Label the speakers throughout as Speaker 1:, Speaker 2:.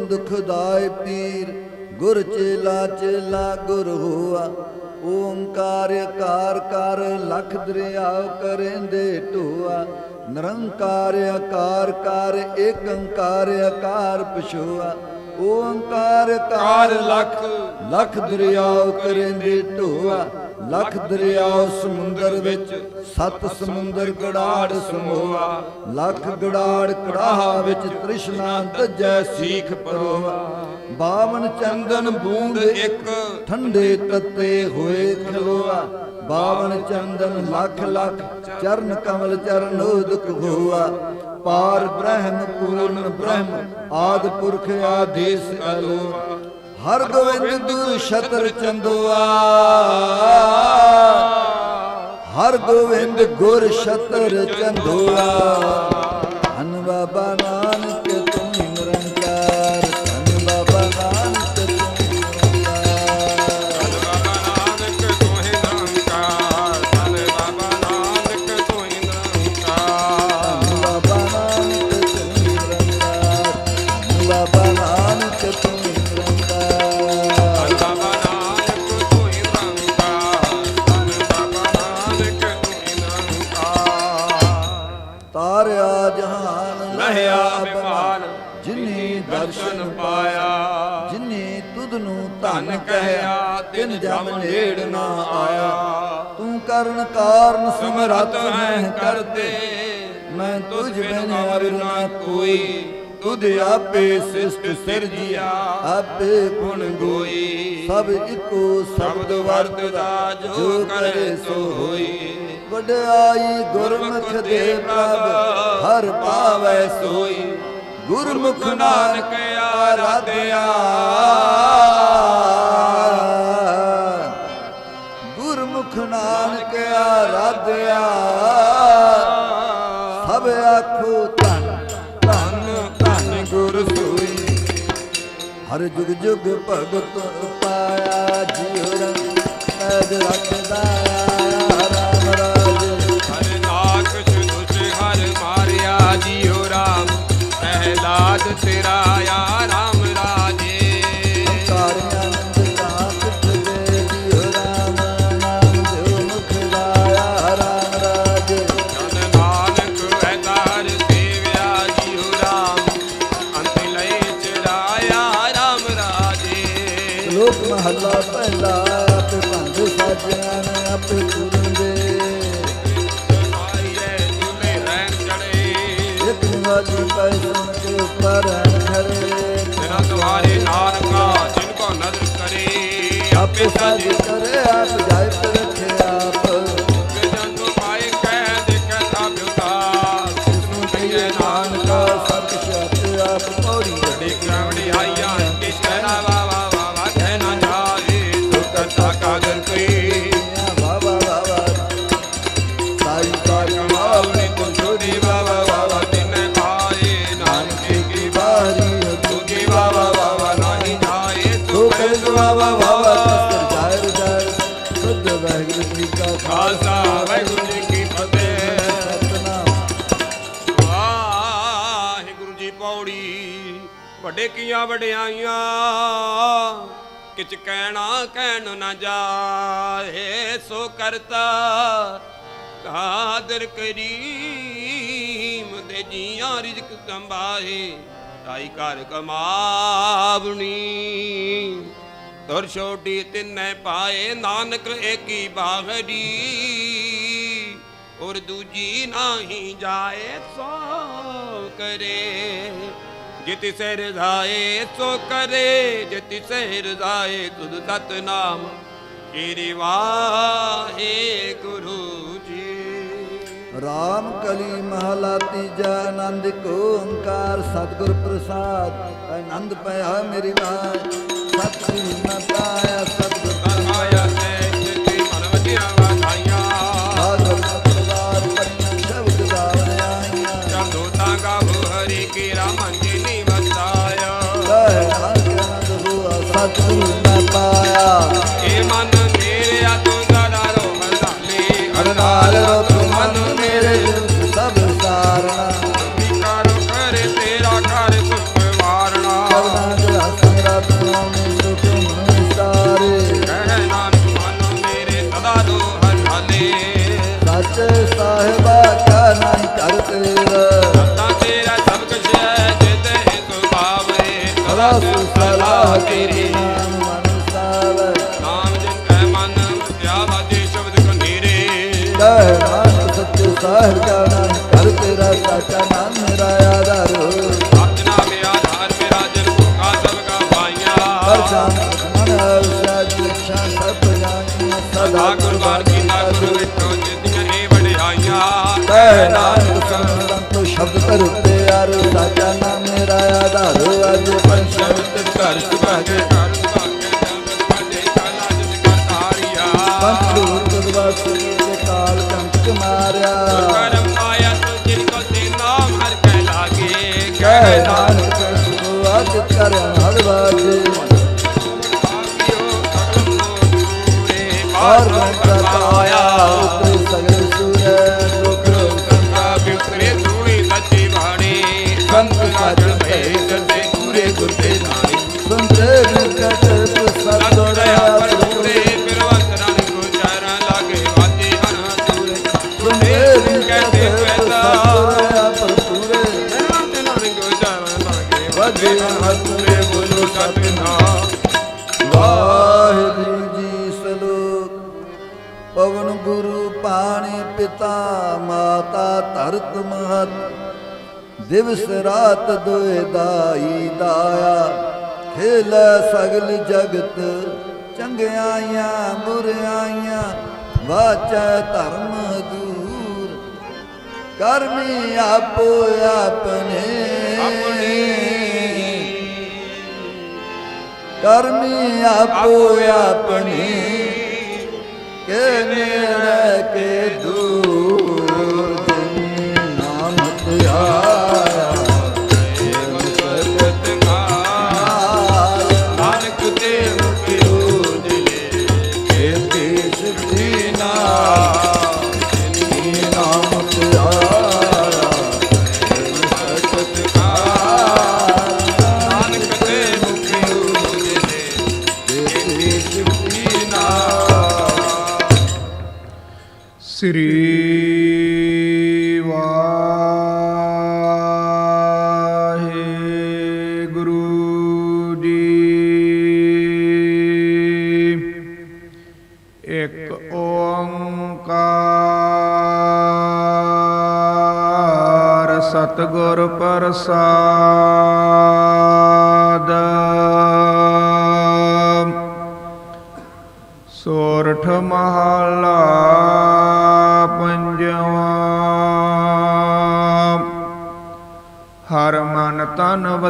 Speaker 1: ਦੁਖਦਾਇ ਪੀਰ, ਗੁਰ ਚੇਲਾ ਚੇਲਾ ਗੁਰ ਹੋਆ। ਓੰਕਾਰ ਅਕਾਰ ਕਰ ਲਖ ਦਰਿਆਵ ਕਰੇਂਦੇ ਢੋਆ। ਨਿਰੰਕਾਰ ਆਕਾਰ ਕਰ ਏਕੰਕਾਰ ਆਕਾਰ ਪਛੋਆ। ਓੰਕਾਰ ਕਾਰ ਲਖ ਲਖ ਦਰਿਆਵ ਕਰੇਂਦੇ ਢੋਆ, ਲਖ ਦਰਿਆਵ ਸਮੁੰਦਰ ਵਿੱਚ, ਸਤ ਸਮੁੰਦਰ ਗੜਾੜ ਸਮੋਆ, ਲਖ ਗੜਾੜ ਕੜਾਹਾ ਵਿੱਚ ਤ੍ਰਿਸ਼ਨਾ ਦੱਜੈ ਸੀਖ ਪਰੋਆ। ਬਾਵਨ ਚੰਦਨ ਬੂੰਦ ਇੱਕ, ਠੰਡੇ ਤੱਤੇ ਹੋਏ ਖਲੋਆ। ਬਾਵਨ ਚੰਦਨ ਲੱਖ ਲੱਖ, ਚਰਨ ਕਮਲ ਚਰਨ ਉਦਕ ਹੋਆ। ਪਾਰ ਬ੍ਰਹਮ, ਪੂਰਨ ਬ੍ਰਹਮ, ਆਦ ਪੁਰਖ ਆਦੇਸ ਅਲੋ ਹਰ ਗੋਵਿੰਦ ਗੁਰ ਸ਼ਤਰ ਚੰਦੋਆ। ਹਰ ਗੋਵਿੰਦ ਗੁਰ ਸ਼ਤਰ ਚੰਦੋਆ। ਧੰਨ ਬਾਬਾ ਦਰਸ਼ਨ
Speaker 2: ਪਾਇਆ।
Speaker 1: ਜਿਨੇ ਤੁਧ ਨੂੰ
Speaker 2: ਧਨ ਕਹਿਆ ਤਿਨ ਜਮ ਨੇੜ ਨਾ ਆਇਆ।
Speaker 1: ਤੂੰ ਕਰਨ ਕਾਰਨ
Speaker 2: ਸਮਰੱਥ ਹੈ ਕਰਤੇ।
Speaker 1: ਮੈਂ
Speaker 2: ਤੁਝ ਬਿਨ ਅਵਰ ਨਾ ਕੋਈ।
Speaker 1: ਤੁਧ ਆਪੇ ਸਿਸ਼ਟ ਸਿਰਜਿਆ। ਆਪੇ ਗੁਣ ਗੋਈ। ਸਭ ਇੱਕੋ
Speaker 2: ਸ਼ਬਦ ਵਰਤਦਾ। ਜੋ ਕਰੇ ਸੋ ਹੋਈ।
Speaker 1: ਵਡਿਆਈ ਗੁਰਮੁਖ ਦੇ ਪ੍ਰਭ ਹਰ ਪਾਵੈ ਸੋਈ। ਗੁਰਮੁਖ ਨਾਨਕ ਆਰਾਧਿਆ। ਗੁਰਮੁਖ ਨਾਨਕ ਆਰਾਧਿਆ। ਸਭ ਆਖੋ ਧੰਨ ਧੰਨ ਧੰਨ ਗੁਰ ਸੋਈ। ਹਰ ਜੁਗ ਜੁਗ ਭਗਤ ਪਾਇਆ ਜਿਉ ਰੰਗ ਰੱਖਦਾ। ਕੇ ਉੱਪਰ ਰਹਿਣ ਖੜੇ
Speaker 2: ਤੇਰਾ ਤੁਹਾਰੇ ਨਾਨਕਾ ਜਿਨ ਕੋ ਨਦਰ ਕਰੇ
Speaker 1: ਆਪੇ ਸਾਜ ਕਰੇ ਆਪ ਜਾਇ
Speaker 2: ਵਾ ਵਾ ਵਾ ਵਾ
Speaker 1: ਤਸਕਰ ਜਾਇਰ ਸੁਧ ਵਾਹਿਗੁਰੂ ਜੀ ਕਾ
Speaker 2: ਖਾਲਸਾ। ਵਾਹਿਗੁਰੂ ਜੀ ਕੀ ਫਤਿਹ।
Speaker 1: ਸਤਨਾਮ
Speaker 2: ਵਾਹਿਗੁਰੂ ਜੀ ਪੌੜੀ, ਵੱਡੇ ਕੀਆਂ ਵਡਿਆਈਆਂ ਕਿਚ ਕਹਿਣਾ ਕਹਿਣ ਨਾ ਜਾਏ, ਸੋ ਕਰਤਾ ਕਾਦਰ ਕਰੀਮ ਦੇ ਜੀਆਂ ਰਿਜ਼ਕ ਸੰਭਾਏ ਤਾਈ ਘਰ ਕਮਾਵਣੀ। ਤੁਰ ਛੋਟੀ ਤਿੰਨੇ ਪਾਏ, ਨਾਨਕ ਏਕੀ ਬਾਗੜੀ ਔਰ ਦੂਜੀ ਨਹੀਂ ਜਾਏ, ਸੋ ਕਰੇ। ਜਿਤਿ ਸੇ ਰਜ਼ਾਏ ਸੋ ਕਰੇ। ਜਿਤਿ ਸੇ ਰਜ਼ਾਏ ਤੁਧ ਸਤਨਾਮ। ਸ਼੍ਰੀ ਵਾਹਿ ਗੁਰੂ ਜੀ।
Speaker 1: ਰਾਮ ਕਲੀ ਮਹਲਾ ਤੀਜਾ, ਆਨੰਦ ਕੋ ਓੰਕਾਰ, ਸਤਿਗੁਰ ਪ੍ਰਸਾਦ। ਆਨੰਦ ਪਿਆ ਮੇਰੀ ਬਾਤ ਸਤਿਗੁਰ ਸਾਚਾ ਨਾਮ ਮੇਰਾ ਆਧਾਰ
Speaker 2: ਆਪਣਾ ਮੇ ਆਧਾਰ ਮੇਰਾ ਜਨ ਭੁਖਾ ਸਭ ਕਾ
Speaker 1: ਹਰ
Speaker 2: ਪਾਈਆ
Speaker 1: ਸ਼ਾਂਤ ਮਨ ਸਾਜ ਲਖਾਂ ਸਭ ਜਾਣੀਆਂ ਸਦਾ
Speaker 2: ਸਦਾ ਕੁਰਬਾਨ ਕੀਤਾ ਗੁਰੂ ਵਿਟੋ ਜਿਤੀਆਂ ਇਹ ਵਡਿਆਈਆਂ
Speaker 1: ਕਹਿ ਨਾਨਕ ਸੰਤੋ ਸ਼ਬਦ ਕਰ ਪਿਆਰ ਸਾਚਾ ਨਾਮ ਮੇਰਾ ਆਧਾਰ ਅਜ ਪੰਚਮਿਤ ਘਰ ਸੁਭਾਗੇ
Speaker 2: ਘਰ ਸੁਭਾਗੇ ਜਨ ਪਾਜੇ ਕਾਲਾ ਜਿਤ ਕਾ ਤਾਰੀਆ
Speaker 1: ਪੰਚੂਰ ਤਦਵਾਸੀ ਦੇ ਕਾਲ ਕੰਕ ਮਾਰਿਆ ਕਹਿ
Speaker 2: ਕਹਿ
Speaker 1: ਨਾਨਕ ਸੁਆ ਚਿਤ ਕਰ
Speaker 2: ਹਨ
Speaker 1: ਹੱਥ
Speaker 2: ਬੋਲੋ
Speaker 1: ਵਾਹਿਗੁਰੂ ਜੀ ਸਲੋਕ ਪਵਨ ਗੁਰੂ ਪਾਣੀ ਪਿਤਾ ਮਾਤਾ ਧਰਤ ਮਹਤ ਦਿਵਸ ਰਾਤ ਦੋਏ ਦਾਈ ਦਾਇਆ ਖੇਲੇ ਸਗਲ ਜਗਤ ਚੰਗਿਆਈਆਂ ਬੁਰਿਆਈਆਂ ਵਾਚੈ ਧਰਮ ਦੂਰ ਕਰਮੀ ਆਪੋ ਆਪਣੇ ਕਰਮੀ ਆਪੋ ਆਪਣੀ ਕੇ ਨੇੜੇ ਕੇ ਦੂਰ।
Speaker 3: ਸ੍ਰੀ ਵਾਹਿਗੁਰੂ ਜੀ। ਇੱਕ ਓੰਕਾਰ ਸਤਿਗੁਰ ਪ੍ਰਸਾਦ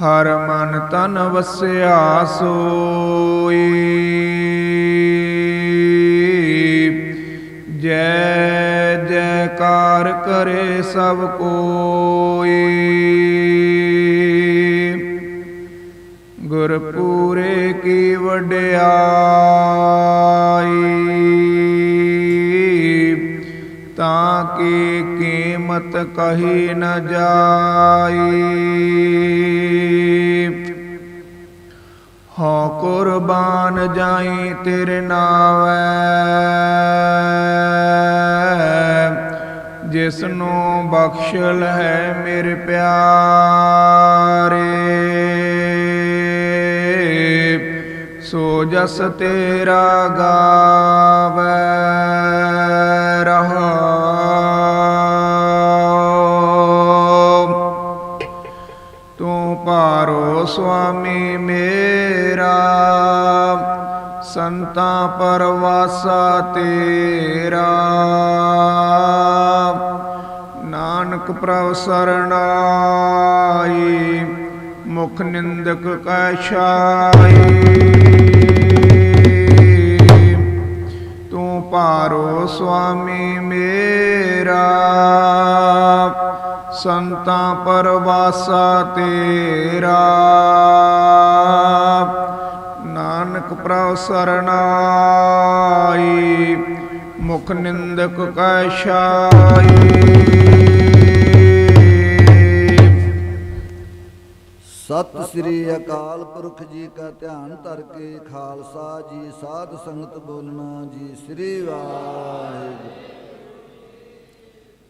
Speaker 3: ਹਰ ਮਨ ਤਨ ਵਸਿਆ ਸੋਈ। ਜੈ ਜੈਕਾਰ ਕਰੇ ਸਭ ਕੋਈ। ਗੁਰਪੂਰੇ ਕੀ ਵਡਿਆਈ। ਤਾਂ ਕੀ ਕੀਮਤ ਕਹੀ ਨ ਜਾਈ। ਹੋ, ਕੁਰਬਾਨ ਜਾਈ ਤੇਰੇ ਨਾਵੇਂ। ਜਿਸ ਨੂੰ ਬਖਸ਼ ਲੈ ਮੇਰੇ ਪਿਆਰੇ। ਸੋ ਜਸ ਤੇਰਾ ਗਾਵੇ। ਸੁਆਮੀ ਮੇਰਾ, ਸੰਤਾਂ ਪਰਵਾਸਾ ਤੇਰਾ। ਨਾਨਕ ਪ੍ਰਭ ਸਰਣਾਈ ਮੁਖ ਨਿੰਦਕ ਕੈ ਛਾਈ। ਤੂੰ ਪਾਰੋ ਸੁਆਮੀ ਮੇਰਾ ਸੰਤਾਂ ਪਰਵਾਸਾ ਤੇਰਾ। ਨਾਨਕ ਪ੍ਰਭ ਸਰਨਾਈ ਮੁਖ ਨਿੰਦਕ ਕੈ ਛਾਈ।
Speaker 1: ਸਤਿ ਸ੍ਰੀ ਅਕਾਲ ਪੁਰਖ ਜੀ ਕਾ ਧਿਆਨ ਧਰ ਕੇ ਖਾਲਸਾ ਜੀ, ਸਾਧ ਸੰਗਤ ਬੋਲਣਾ ਜੀ, ਸ੍ਰੀ ਵਾਹਿਗੁਰੂ।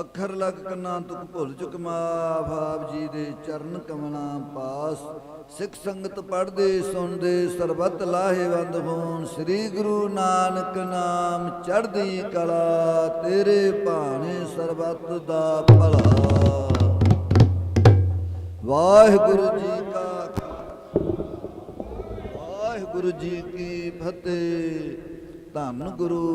Speaker 1: ਅੱਖਰ ਲਗ ਕੰਨਾਂ ਤੁਕ ਭੁੱਲ ਚੁਕ ਮਾਫ ਜੀ ਦੇ ਚਰਨ ਕਮਲਾਂ ਪਾਸ। ਸਿੱਖ ਸੰਗਤ ਪੜਦੇ ਸੁਣਦੇ, ਸਰਬਤ ਲਾਹੇਵੰਦ ਹੋਣ। ਸ੍ਰੀ ਗੁਰੂ ਨਾਨਕ ਨਾਮ ਚੜ੍ਹਦੀ ਕਲਾ, ਤੇਰੇ ਭਾਣੇ ਸਰਬਤ ਦਾ ਭਲਾ। ਵਾਹਿਗੁਰੂ ਜੀ ਕਾ ਵਾਹਿਗੁਰੂ ਜੀ ਕੀ ਫਤਿਹ। ਧੰਨ ਗੁਰੂ